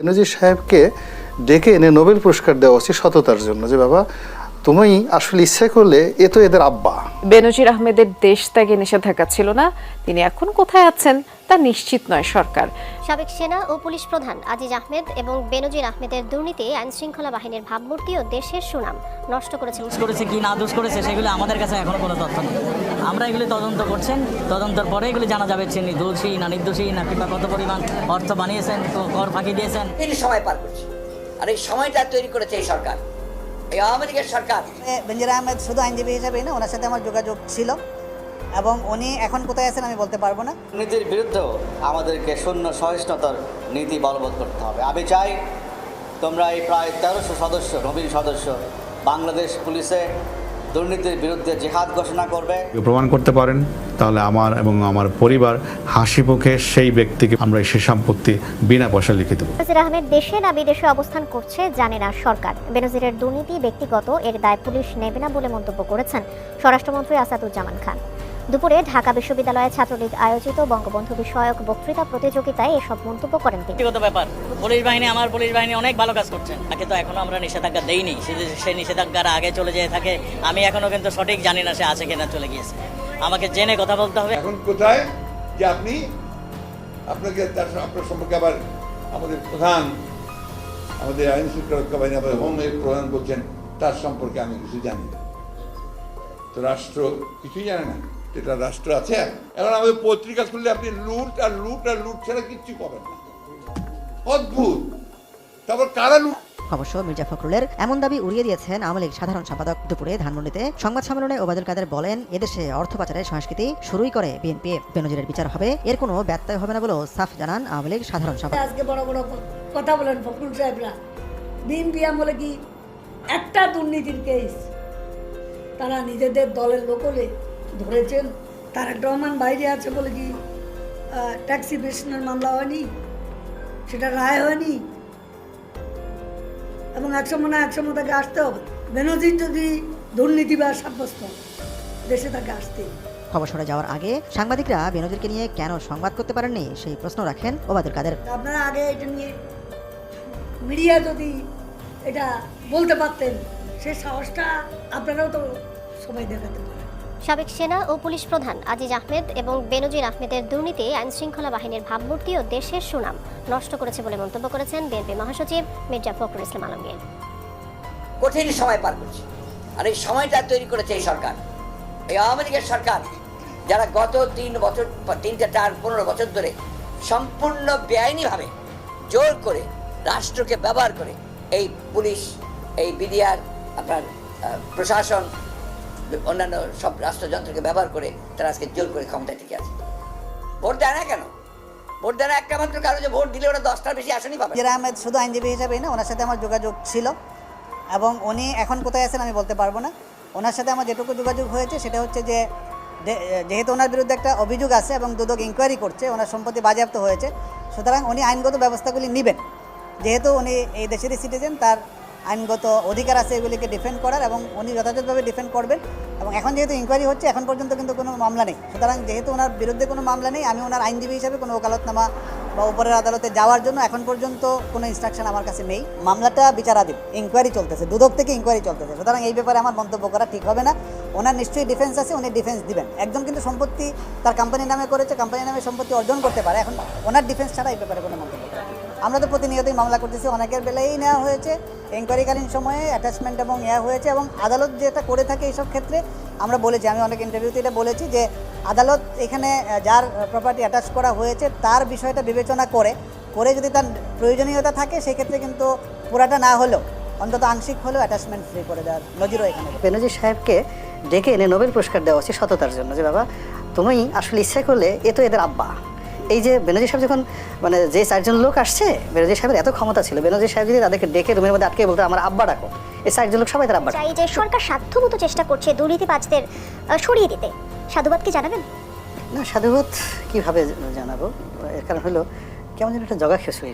বেনজির সাহেবকে ডেকে এনে নোবেল পুরস্কার দেওয়া উচিত সততার জন্য। যে বাবা তুমি আসলে ইচ্ছে করলে এ তো এদের আব্বা। বেনজির আহমেদের দেশ ত্যাগে নিষেধাজ্ঞা ছিল না তিনি এখন কোথায় আছেন তা নিশ্চিত নয় সরকার। সাবেক সেনা ও পুলিশ প্রধান আজিজ আহমেদ এবং বেনজির আহমেদের দুর্নীতি আইন শৃঙ্খলা বাহিনীর ভাবমূর্তি ও দেশের সুনাম নষ্ট করেছে করেছে কি না দোষ করেছে সেগুলো আমাদের কাছে এখনও কোনো তথ্য নেই। আমরা এগুলি তদন্ত করছেন তদন্তের পরে এগুলি জানা যাবে সে দোষী না নির্দোষী না কিংবা কত পরিমাণ অর্থ বানিয়েছেন কর ফাঁকি দিয়েছেন। তিনি সময় পার করছে আর এই সময়টা তৈরি করেছে এই সরকার। আওয়ামী লীগের সরকার। বেঞ্জির আহমেদ শুধু আইনজীবী হিসেবে না ওনার সাথে আমার যোগাযোগ ছিল। এবং উনি এখন কোথায় আছেন আমি বলতে পারব না। নীতির বিরুদ্ধেও আমাদেরকে শূন্য সহিষ্ণুতার নীতি বলবৎ করতে হবে। আমি চাই তোমরা এই প্রায় তেরোশো সদস্য নবীন সদস্য বাংলাদেশ পুলিশে দুর্নীতির বিরুদ্ধে জেহাদ ঘোষণা করবে। প্রমাণ করতে পারেন তাহলে আমার এবং আমার পরিবার হাসি মুখে সেই ব্যক্তিকে আমরা সে সম্পত্তি বিনা পয়সা লিখে দেবো। নাজির আহমেদ দেশে না বিদেশে অবস্থান করছে জানে না সরকার। বেনজিরের দুর্নীতি ব্যক্তিগত এর দায় পুলিশ নেবে না বলে মন্তব্য করেছেন স্বরাষ্ট্রমন্ত্রী আসাদুজ্জামান খান। দুপুরে ঢাকা বিশ্ববিদ্যালয়ে ছাত্রলীগ আয়োজিত বঙ্গবন্ধু বিষয়ক বক্তৃতা প্রতিযোগিতায় এসব মন্তব্য করেন তিনি। ব্যক্তিগত ব্যাপার। পুলিশ বাহিনী আমার পুলিশ বাহিনী অনেক ভালো কাজ করছেন। তাকে তো এখনও আমরা নিষেধাজ্ঞা দেইনি। সেই নিষেধাজ্ঞার আগে চলে যেয়ে থাকে আমি এখনও কিন্তু সঠিক জানি না সে আছে কিনা চলে গিয়েছে। আমাকে জেনে কথা বলতে হবে। এখন কোথায় যে আপনি আপনাকে তার আপনার সম্পর্কে আবার আমাদের প্রধান আমাদের আইন শৃঙ্খলা রক্ষা বাহিনী আমাদের হোমের প্রধান বলছেন তার সম্পর্কে আমি কিছু জানি না। তো রাষ্ট্র কিছুই জানে না। এটা রাষ্ট্র আছে এখন আমাদের পত্রিকা খুললে আপনি লুট আর লুট আর লুট ছাড়া কিচ্ছু পাবেন না। অদ্ভুত। তারপর কারা লুট? অবশ্য মির্জা ফখরুলের এমন দাবি উড়িয়ে দিয়েছেন আওয়ামী লীগ সাধারণ সম্পাদক দুপুরে ধানমন্ডিতে। সংবাদ সম্মেলনে ওবায়দুল কাদের বলেন এদেশে অর্থ পাচারের সংস্কৃতি শুরুই করে বিএনপি। বেনজিরের বিচার হবে এর কোনো ব্যত্যয় হবে না বলেও সাফ জানান আওয়ামী লীগ সাধারণ সম্পাদক। আজকে বড় বড় কথা বলেন ফখরুল সাহেবরা। বিএনপি আমলে কি একটা দুর্নীতির কেস তারা নিজেদের দলের লোকলে ধরেছেন তারেক রহমান বাইরে আছে বলে কি ট্যাক্সি বেশনের মামলা হয়নি সেটা রায় হয়নি। এবং একশো মনে একশো তাকে আসতে হবে। বেনজির যদি দুর্নীতি দুর্নীতিবাজ সাব্যস্ত দেশে তাকে আসতে হবে। অবসরে যাওয়ার আগে সাংবাদিকরা বেনজিরকে নিয়ে কেন সংবাদ করতে পারেননি সেই প্রশ্ন রাখেন ওবায়দুল কাদের। আপনারা আগে এটা নিয়ে মিডিয়া যদি এটা বলতে পারতেন সে সাহসটা আপনারাও তো সবাই দেখাতে পারেন সাবেক সেনা ও পুলিশ প্রধান আজিজ আহমেদ এবং বেনজির আহমেদের দুর্নীতি আইন শৃঙ্খলা বাহিনীর ভাবমূর্তি ও দেশের সুনাম নষ্ট করেছে বলে মন্তব্য করেছেন বিএনপি মহাসচিব মির্জা ফখরুল ইসলাম আলমগীর। কঠিন সময় পার করছে। আর এই সময়টা তৈরি করেছে এই সরকার। এই আওয়ামী লীগের সরকার, যারা গত তিন বছর, তিনটা চার, পনেরো বছর ধরে সম্পূর্ণ বেআইনিভাবে জোর করে রাষ্ট্রকে ব্যবহার করে এই পুলিশ, এই বিডিআর, আপনার প্রশাসন অন্যান্য সব রাষ্ট্রযন্ত্রকে ব্যবহার করে তারা আজকে জোর করে ক্ষমতায় টিকে আছে ভোট দেয় না কেন? ভোট দেয় না একটা মাত্র কারণ যে ভোট দিলে ওরা দশটার বেশি আসেনি পাবে। বেঞ্জির আহমেদ শুধু আইনজীবী হিসেবেই না, ওনার সাথে আমার যোগাযোগ ছিল। এবং উনি এখন কোথায় আছেন আমি বলতে পারব না। ওনার সাথে আমার যেটুকু যোগাযোগ হয়েছে সেটা হচ্ছে যে- যেহেতু ওনার বিরুদ্ধে একটা অভিযোগ আছে এবং দুদক ইনকোয়ারি করছে, ওনার সম্পত্তি বাজেয়াপ্ত হয়েছে। সুতরাং উনি আইনগত ব্যবস্থাগুলি নেবেন। যেহেতু উনি এই দেশেরই সিটিজেন তার আইনগত অধিকার আছে এগুলিকে ডিফেন্ড করার এবং উনি যথাযথভাবে ডিফেন্ড করবেন। এবং এখন যেহেতু ইনকোয়ারি হচ্ছে, এখন পর্যন্ত কিন্তু কোনো মামলা নেই। সুতরাং যেহেতু ওনার বিরুদ্ধে কোনো মামলা নেই, আমি ওনার আইনজীবী হিসাবে কোনো ওকালতনামা বা উপরের আদালতে যাওয়ার জন্য এখন পর্যন্ত কোনো ইনস্ট্রাকশন আমার কাছে নেই। মামলাটা বিচারাধীন ইনকোয়ারি চলতেছে, দুদক থেকে ইনকোয়ারি চলতেছে। সুতরাং এই ব্যাপারে আমার মন্তব্য করা ঠিক হবে না। ওনার নিশ্চয়ই ডিফেন্স আছে, উনি ডিফেন্স দিবেন। একজন কিন্তু সম্পত্তি তার কোম্পানির নামে করেছে কোম্পানির নামে সম্পত্তি অর্জন করতে পারে। এখন ওনার ডিফেন্স ছাড়া এই ব্যাপারে কোনো মন্তব্য। আমরা তো প্রতিনিয়তই মামলা করতেছি, অনেকের বেলায় নেওয়া হয়েছে। এনকোয়ারিকালীন সময়ে অ্যাটাচমেন্ট এবং ইয়া হয়েছে এবং আদালত যেটা করে থাকে এইসব ক্ষেত্রে আমরা বলেছি, আমি অনেক ইন্টারভিউতে এটা বলেছি যে আদালত এখানে যার প্রপার্টি অ্যাটাচ করা হয়েছে তার বিষয়টা বিবেচনা করে করে যদি তার প্রয়োজনীয়তা থাকে সেক্ষেত্রে কিন্তু পুরাটা না হলেও, অন্তত আংশিক হলেও অ্যাটাচমেন্ট ফ্রি করে দেওয়ার নজিরও এখানে। বেনজির সাহেবকে ডেকে এনে নোবেল পুরস্কার দেওয়া উচিত সততার জন্য, যে বাবা, তুমি আসলে ইচ্ছে করলে এ তো এদের আব্বা। এই যে বেনজির সাহেব যখন মানে যে চারজন লোক আসছে বেনজির সাহেবের এত ক্ষমতা ছিল বেনজির সাহেব যদি তাদেরকে ডেকে রুমের মধ্যে আটকে বলতো আমার আব্বা ডাকো। এই চারজন লোক সবাই তার আব্বা এই চাই যে সরকার সাধ্যমতো চেষ্টা করছে দুর্নীতিবাজদের সরিয়ে দিতে। সাধুবাদ কি জানাবেন? না সাধুবাদ কীভাবে জানাব? এর কারণ হলো কেমন যেন একটা জগা খিচুড়ি